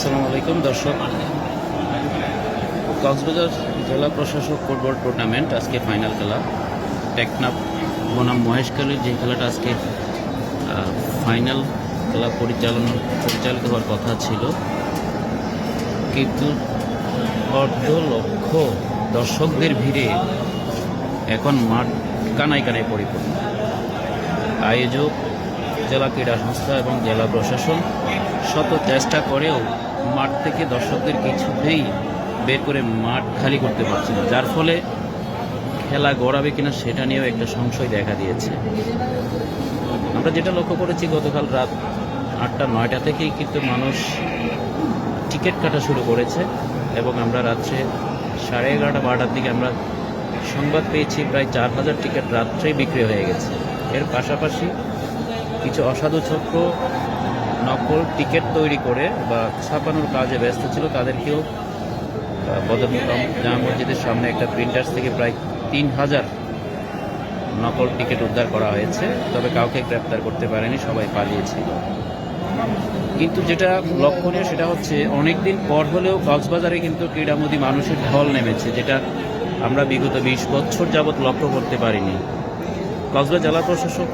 আসসালামু আলাইকুম, দর্শক। কক্সবাজার জেলা প্রশাসক ফুটবল টুর্নামেন্ট আজকে ফাইনাল খেলা। টেকনাফ বনাম মহেশখালীর যে খেলাটা আজকে ফাইনাল খেলা পরিচালনা, পরিচালিত হওয়ার কথা ছিল। কিন্তু অর্ধ লক্ষ দর্শকদের ভিড়ে এখন মাঠ কানায় কানায় পরিপূর্ণ। আয়োজক, জেলা ক্রীড়া সংস্থা এবং জেলা প্রশাসন শত চেষ্টা করেও মাঠ থেকে দর্শকদের কিছুতেই বের করে মাঠ খালি করতে পারছে না। যার ফলে খেলা গড়াবে কিনা সেটা নিয়েও একটা সংশয় দেখা দিয়েছে। আমরা যেটা লক্ষ্য করেছি, গতকাল রাত আটটা, নয়টা থেকেই কিন্তু মানুষ টিকিট কাটা শুরু করেছে এবং আমরা রাত্রে সাড়ে এগারোটা, বারোটার দিকে আমরা সংবাদ পেয়েছি, প্রায় চার হাজার টিকিট রাত্রেই বিক্রি হয়ে গেছে। এর পাশাপাশি কিছু অসাধু চক্র নকল টিকিট তৈরি করে বা ছাপানোর কাজে ব্যস্ত ছিল, তাদেরকেও বদরমুকাম জামা মসজিদের সামনে একটা প্রিন্টার্স থেকে প্রায় তিন হাজার নকল টিকিট উদ্ধার করা হয়েছে, তবে কাউকে গ্রেপ্তার করতে পারেনি, সবাই পালিয়েছিল। কিন্তু যেটা লক্ষণীয় সেটা হচ্ছে, অনেকদিন পর হলেও কক্সবাজারে কিন্তু ক্রীড়ামোদী মানুষের ঢল নেমেছে, যেটা আমরা বিগত বিশ বছর যাবৎ লক্ষ্য করতে পারিনি। কক্সবাজার জেলা প্রশাসক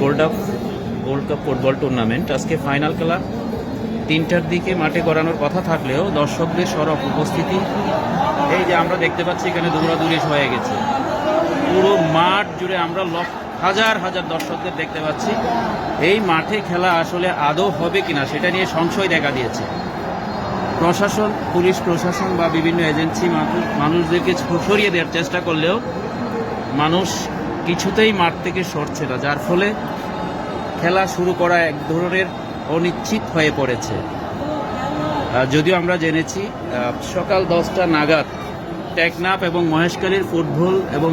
gold up gold cup football tournament আজকে ফাইনাল খেলা তিনটার দিকে মাঠে গড়ানোর কথা থাকলেও দর্শকদের সরব উপস্থিতি। এই যে আমরা দেখতে পাচ্ছি এখানে দৌড়াদৌড়ি হয়ে গেছে। পুরো মাঠ জুড়ে আমরা হাজার হাজার দর্শকদের দেখতে পাচ্ছি। এই মাঠে খেলা আসলে আদৌ হবে কিনা সেটা নিয়ে সংশয় দেখা দিয়েছে। প্রশাসন, পুলিশ প্রশাসন বা বিভিন্ন এজেন্সি মানুষ- মানুষদেরকে সরিয়ে দেওয়ার চেষ্টা করলেও মানুষ কিছুতেই মাঠ থেকে সরছে না, যার ফলে খেলা শুরু করা এক ধরনের অনিশ্চিত হয়ে পড়েছে। যদিও আমরা জেনেছি সকাল দশটা নাগাদ টেকনাফ এবং মহেশখালীর ফুটবল এবং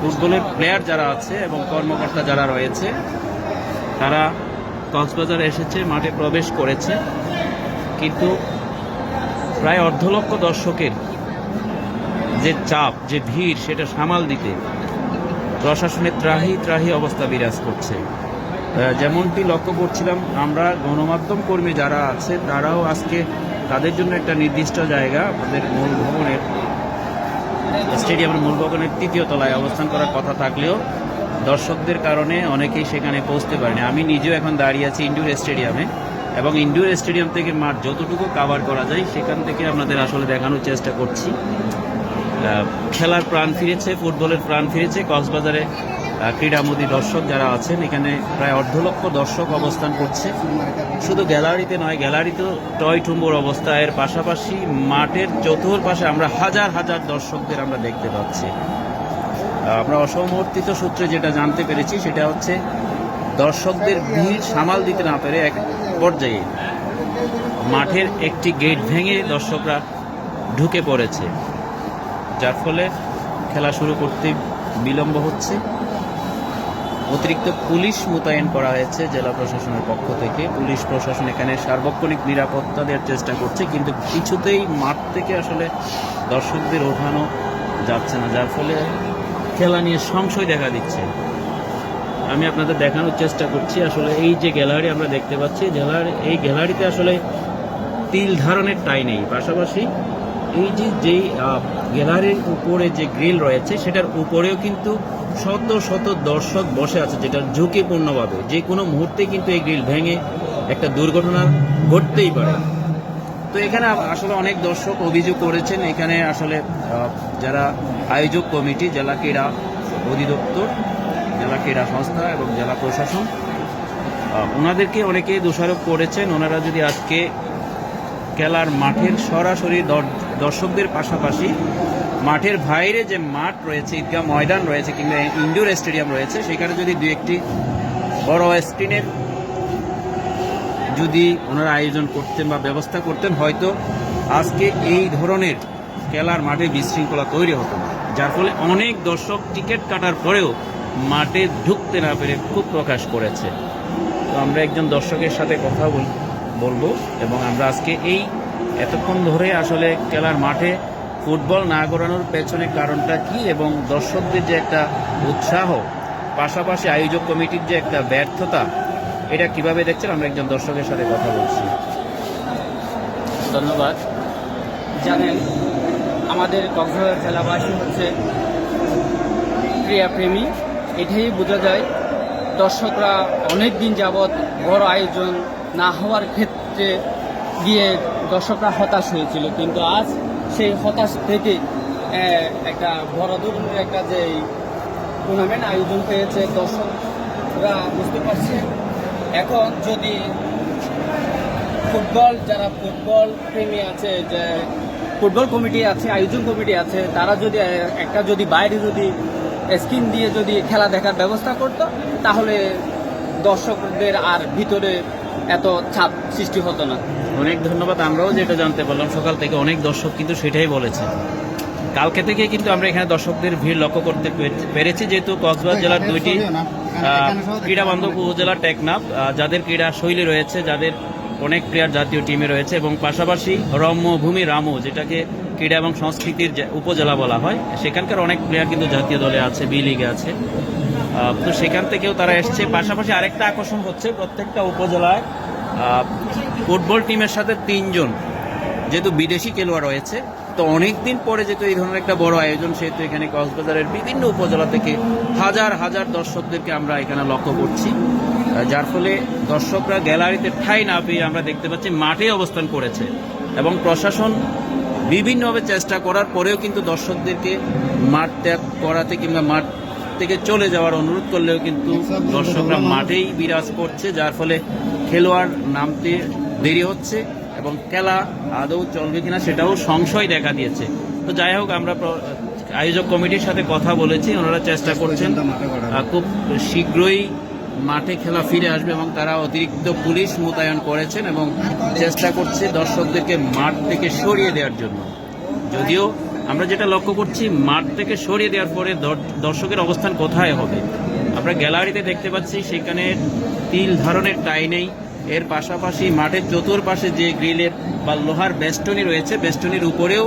ফুটবলের প্লেয়ার যারা আছে এবং কর্মকর্তা যারা রয়েছে, তারা কক্সবাজার এসেছে, মাঠে প্রবেশ করেছে। কিন্তু প্রায় অর্ধ লক্ষ দর্শকের যে চাপ, যে ভিড়, সেটা সামাল দিতে প্রশাসনের ত্রাহি ত্রাহি অবস্থা বিরাজ করছে। যেমনটি লক্ষ্য করছিলাম, আমরা গণমাধ্যম কর্মী যারা আছে, তারাও আজকে তাদের জন্য একটা নির্দিষ্ট জায়গা, আমাদের মূল ভবনের, স্টেডিয়ামের মূল ভবনের তৃতীয় তলায় অবস্থান করার কথা থাকলেও দর্শকদের কারণে অনেকেই সেখানে পৌঁছতে পারেনি। আমি নিজেও এখন দাঁড়িয়ে আছি ইন্ডোর স্টেডিয়ামে এবং ইন্ডোর স্টেডিয়াম থেকে মাঠ যতটুকু কাভার করা যায়, সেখান থেকে আপনাদের আসলে দেখানোর চেষ্টা করছি। খেলার প্রাণ ফিরেছে, ফুটবলের প্রাণ ফিরেছে। কক্সবাজারে ক্রীড়ামোদী দর্শক যারা আছেন, এখানে প্রায় অর্ধ লক্ষ দর্শক অবস্থান করছে। শুধু গ্যালারিতে নয়, গ্যালারিতেও টয় টুম্বর অবস্থা। এর পাশাপাশি মাঠের চতুর্পাশে আমরা হাজার হাজার দর্শকদের আমরা দেখতে পাচ্ছি। আমরা অসমর্থিত সূত্রে যেটা জানতে পেরেছি, সেটা হচ্ছে দর্শকদের ভিড় সামাল দিতে না পেরে এক পর্যায়ে মাঠের একটি গেট ভেঙে দর্শকরা ঢুকে পড়েছে। যার ফলে খেলা শুরু করতে বিলম্ব হচ্ছে। অতিরিক্ত পুলিশ মোতায়েন করা হয়েছে জেলা প্রশাসনের পক্ষ থেকে। পুলিশ প্রশাসন এখানে সার্বক্ষণিক নিরাপত্তা দেওয়ার চেষ্টা করছে, কিন্তু কিছুতেই মাঠ থেকে আসলে দর্শকদের ওঠানো যাচ্ছে না, যার ফলে খেলা নিয়ে সংশয় দেখা দিচ্ছে। আমি আপনাদের দেখানোর চেষ্টা করছি, আসলে এই যে গ্যালারি আমরা দেখতে পাচ্ছি, গ্যালারি এই গ্যালারিতে আসলে তিল ধারণের টাই নেই। পাশাপাশি এই যে যেই গ্যালারির উপরে যে গ্রিল রয়েছে, সেটার উপরেও কিন্তু শত শত দর্শক বসে আছে যেটা ঝুঁকিপূর্ণভাবে। যে কোনো মুহূর্তে কিন্তু এই গ্রিল ভেঙে একটা দুর্ঘটনা ঘটতেই পারে। তো এখানে আসলে অনেক দর্শক অভিযোগ করেছেন, এখানে আসলে যারা আয়োজক কমিটি, জেলা ক্রীড়া অধিদপ্তর, জেলা ক্রীড়া সংস্থা এবং জেলা প্রশাসন ওনাদেরকে অনেকে দোষারোপ করেছেন। ওনারা যদি আজকে খেলার মাঠের সরাসরি দর- দর্শকদের পাশাপাশি মাঠের বাইরে যে মাঠ রয়েছে, ঈদগাহ ময়দান রয়েছে কিংবা ইনডোর স্টেডিয়াম রয়েছে, সেখানে যদি দু একটি বড় স্ক্রিনের যদি ওনারা আয়োজন করতেন বা ব্যবস্থা করতেন, হয়তো আজকে এই ধরনের খেলার মাঠে বিশৃঙ্খলা তৈরি হতো না। যার ফলে অনেক দর্শক টিকিট কাটার পরেও মাঠে ঢুকতে না পেরে খুব প্রকাশ করেছে। তো আমরা একজন দর্শকের সাথে কথা বল- বলব এবং আমরা আজকে এই এতক্ষণ ধরে আসলে খেলার মাঠে ফুটবল না গড়ানোর পেছনে কারণটা কি এবং দর্শকদের যে একটা উৎসাহ, পাশাপাশি আয়োজক কমিটির যে একটা ব্যর্থতা, এটা কীভাবে দেখছেন? আমরা একজন দর্শকের সাথে কথা বলছি। ধন্যবাদ। জানেন, আমাদের কক্সবাজার জেলাবাসী হচ্ছে ক্রীড়াপ্রেমী। এটাই বোঝা যায়, দর্শকরা অনেক দিন যাবৎ বড় আয়োজন না হওয়ার ক্ষেত্রে গিয়ে দর্শকরা হতাশ হয়েছিল, কিন্তু আজ সেই হতাশ থেকে একটা বড় একটা যে টুর্নামেন্ট আয়োজন হয়েছে, দর্শকরা বুঝতে পারছে এখন যদি ফুটবল, যারা ফুটবল প্রেমী আছে, যে ফুটবল কমিটি আছে, আয়োজন কমিটি আছে, তারা যদি একটা যদি বাইরে যদি স্ক্রিন দিয়ে যদি খেলা দেখার ব্যবস্থা করতো, তাহলে দর্শকদের আর ভিতরে এত চাপ সৃষ্টি হতো না। অনেক ধন্যবাদ আমরাও যেটা জানতে পারলাম সকাল থেকে অনেক দর্শক কিন্তু সেটাই বলেছে। কালকে থেকে কিন্তু আমরা এখানে দর্শকদের ভিড় লক্ষ্য করতে পেরেছি যেহেতু কক্সবাজার জেলার দুইটি আহ, ক্রীড়া বান্ধব উপজেলা টেকনাফ যাদের ক্রীড়া শৈলী রয়েছে যাদের অনেক প্লেয়ার জাতীয় টিমে রয়েছে এবং পাশাপাশি রম্য ভূমি রামু যেটাকে ক্রীড়া এবং সংস্কৃতির উপজেলা বলা হয় সেখানকার অনেক প্লেয়ার কিন্তু জাতীয় দলে আছে বি লিগে আছে। তো সেখান থেকেও তারা এসছে। পাশাপাশি আরেকটা আকর্ষণ হচ্ছে, প্রত্যেকটা উপজেলায় ফুটবল টিমের সাথে তিনজন, যেহেতু বিদেশি খেলোয়াড় রয়েছে। তো অনেক দিন পরে যেহেতু এই ধরনের একটা বড় আয়োজন, সেহেতু এখানে কক্সবাজারের বিভিন্ন উপজেলা থেকে হাজার হাজার দর্শকদেরকে আমরা এখানে লক্ষ্য করছি। যার ফলে দর্শকরা গ্যালারিতে ঠাঁই না পেয়ে আমরা দেখতে পাচ্ছি, মাঠে অবস্থান করেছে। এবং প্রশাসন বিভিন্নভাবে চেষ্টা করার পরেও কিন্তু দর্শকদেরকে মাঠ ত্যাগ করাতে কিংবা মাঠ থেকে চলে যাওয়ার অনুরোধ করলেও কিন্তু দর্শকরা মাঠেই বিরাজ করছে, যার ফলে খেলোয়াড় নামতে দেরি হচ্ছে এবং খেলা আদৌ চলবে কিনা সেটাও সংশয় দেখা দিয়েছে। তো যাই হোক, আমরা আয়োজক কমিটির সাথে কথা বলেছি, ওনারা চেষ্টা করছেন খুব শীঘ্রই মাঠে খেলা ফিরে আসবে এবং তারা অতিরিক্ত পুলিশ মোতায়েন করেছেন এবং চেষ্টা করছে দর্শকদেরকে মাঠ থেকে সরিয়ে দেওয়ার জন্য। যদিও আমরা যেটা লক্ষ্য করছি, মাঠ থেকে সরিয়ে দেওয়ার পরে দর্শকের অবস্থান কোথায় হবে? আমরা গ্যালারিতে দেখতে পাচ্ছি, সেখানে তিল ধরনের টাই নেই। এর পাশাপাশি মাঠের চতুর্পাশে যে গ্রিলের বা লোহার বেষ্টনী রয়েছে, বেষ্টনীর উপরেও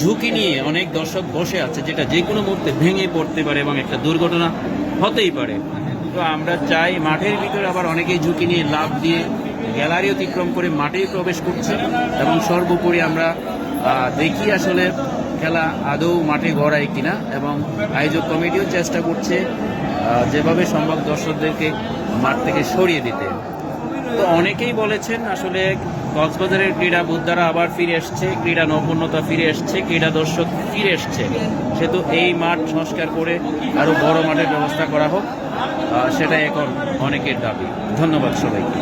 ঝুঁকি নিয়ে অনেক দর্শক বসে আছে, যেটা যে কোনো মুহূর্তে ভেঙে পড়তে পারে এবং একটা দুর্ঘটনা হতেই পারে। তো আমরা চাই মাঠের ভিতরে আবার অনেকেই ঝুঁকি নিয়ে লাভ দিয়ে গ্যালারি অতিক্রম করে মাঠেই প্রবেশ করছে এবং সর্বোপরি আমরা দেখি আসলে খেলা আদৌ মাঠে গড়ায় কিনা এবং আয়োজক কমিটিও চেষ্টা করছে যেভাবে সম্ভব দর্শকদেরকে মাঠ থেকে সরিয়ে দিতে। তো অনেকেই বলেছেন আসলে কক্সবাজারের ক্রীড়া বুদ্ধারা আবার ফিরে এসছে, ক্রীড়া নৈপুণ্যতা ফিরে এসছে, ক্রীড়া দর্শক ফিরে এসছে। সেহেতু এই মাঠ সংস্কার করে আরও বড় মাঠের ব্যবস্থা করা হোক সেটাই এখন অনেকের দাবি। ধন্যবাদ সবাইকে।